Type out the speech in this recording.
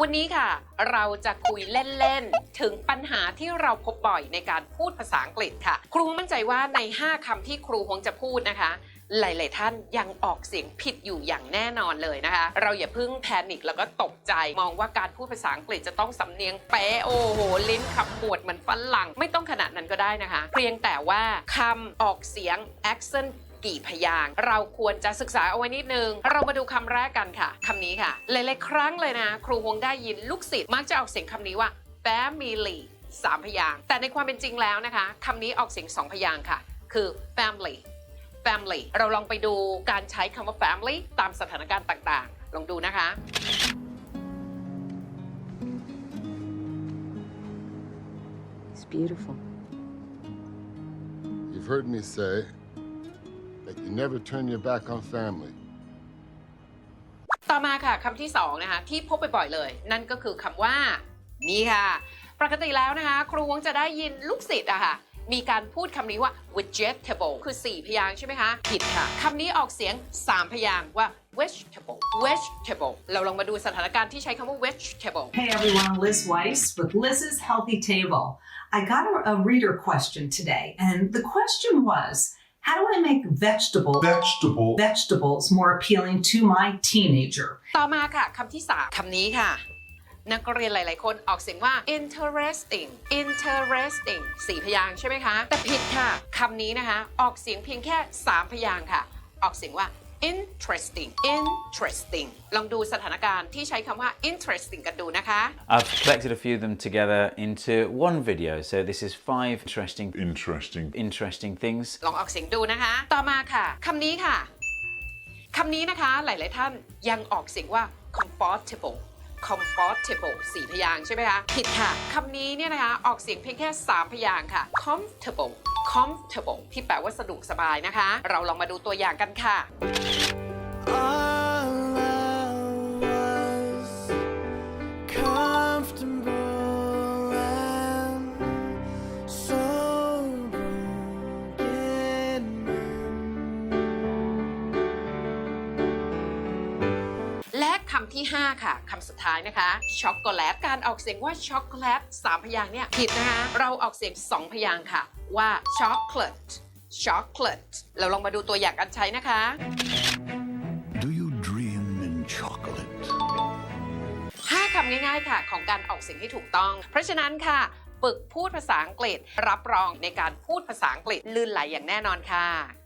วันนี้ค่ะ เราจะคุยเล่น ๆ ถึงปัญหาที่เราพบบ่อยในการพูดภาษาอังกฤษค่ะ ครูมั่นใจว่าใน 5คำที่ครูคงจะพูดนะคะ หลาย ๆ ท่านยังออกเสียงผิดอยู่อย่างแน่นอนเลยนะคะ เราอย่าเพิ่งแพนิคแล้วก็ตกใจ มองว่าการพูดภาษาอังกฤษจะต้องสำเนียงเป๊ะโอ้โห ลิ้นขับปวดเหมือนฝรั่งไม่ต้องขนาดนั้นก็ได้นะคะ เพียงแต่ว่าคำออกเสียง accent กี่พยางค์เราควรจะศึกษาเอาไว้นิดนึง เรามาดูคำแรกกันค่ะคำนี้ค่ะ หลายๆครั้งเลยนะ ครูคงได้ยินลูกศิษย์มักจะออกเสียงคำนี้ว่า family สามพยางค์แต่ในความเป็นจริงแล้วนะคะคำนี้ออกเสียงสองพยางค์ค่ะ คือ family family เราลองไปดูการใช้คำว่า family ตามสถานการณ์ต่างๆ ลองดูนะคะ It's beautiful. You've heard me say that you never turn your back on family. ต่อมาค่ะคำที่สองนะคะที่พบบ่อยๆเลย นั่นก็คือคำว่า นี่ค่ะ ปกติแล้วนะคะ ครูวงจะได้ยินลูกศิษย์อะค่ะ มีการพูดคำนี้ว่า vegetable คือ 4 พยางค์ใช่ไหมคะ ผิดค่ะคำนี้ออกเสียง 3 พยางค์ว่า vegetable vegetable เราลองมาดูสถานการณ์ที่ใช้คำว่า vegetable Hey everyone, Liz Weiss with Liz's Healthy Table. I got a, a reader question today, and the question was how do I make vegetable vegetable vegetables more appealing to my teenager? ต่อมาค่ะคำที่ 3คำนี้ค่ะ นักเรียนหลาย ๆ คนออกเสียงว่า interesting interesting สี่พยางค์ใช่ไหมคะ แต่ผิดค่ะคำนี้นะคะ ออกเสียงเพียงแค่ 3 พยางค์ค่ะ ออกเสียงว่า interesting interesting ลองดูสถานการณ์ที่ใช้คำว่า interesting กันดูนะคะ I've collected a few of them together into one video. So this is five interesting, interesting interesting things. ลองออกเสียงดูนะคะ ต่อมาค่ะคำนี้ค่ะคำนี้นะคะหลาย ๆ ท่านยังออกเสียงว่า comfortable comfortable สี่พยางค์ใช่ไหมคะผิดค่ะคำนี้เนี่ยนะคะออกเสียงเพียงแค่ 3 พยางค์ค่ะ comfortable comfortable ที่แปลว่าสะดวกสบายนะคะ เราลองมาดูตัวอย่างกันค่ะ คำที่ 5 ค่ะคำสุดท้ายนะคะ ช็อกโกแลต การออกเสียงว่าช็อกโกแลตสามพยางค์เนี่ยผิดนะคะ เราออกเสียง 2 พยางค์ค่ะ ว่า chocolate chocolate เราลองมาดูตัวอย่างการใช้นะคะ Do you dream in chocolate? 5คำง่ายๆค่ะ ของการออกเสียงให้ถูกต้อง เพราะฉะนั้นค่ะฝึกพูดภาษาอังกฤษ รับรองในการพูดภาษาอังกฤษลื่นไหลอย่างแน่นอนค่ะ